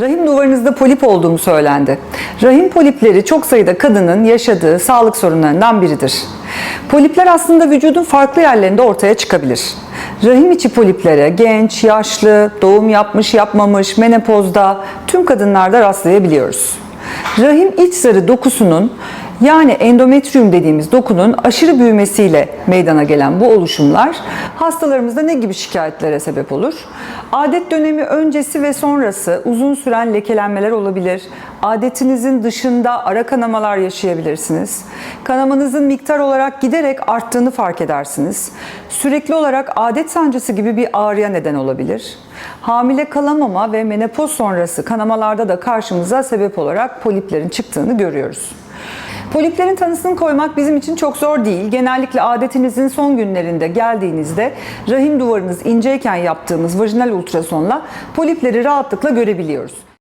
Rahim duvarınızda polip olduğum söylendi. Rahim polipleri çok sayıda kadının yaşadığı sağlık sorunlarından biridir. Polipler aslında vücudun farklı yerlerinde ortaya çıkabilir. Rahim içi poliplere genç, yaşlı, doğum yapmış yapmamış, menopozda tüm kadınlarda rastlayabiliyoruz. Rahim iç zarı dokusunun yani endometrium dediğimiz dokunun aşırı büyümesiyle meydana gelen bu oluşumlar hastalarımızda ne gibi şikayetlere sebep olur? Adet dönemi öncesi ve sonrası uzun süren lekelenmeler olabilir. Adetinizin dışında ara kanamalar yaşayabilirsiniz. Kanamanızın miktar olarak giderek arttığını fark edersiniz. Sürekli olarak adet sancısı gibi bir ağrıya neden olabilir. Hamile kalamama ve menopoz sonrası kanamalarda da karşımıza sebep olarak poliplerin çıktığını görüyoruz. Poliplerin tanısını koymak bizim için çok zor değil. Genellikle adetinizin son günlerinde geldiğinizde rahim duvarınız inceyken yaptığımız vajinal ultrasonla polipleri rahatlıkla görebiliyoruz.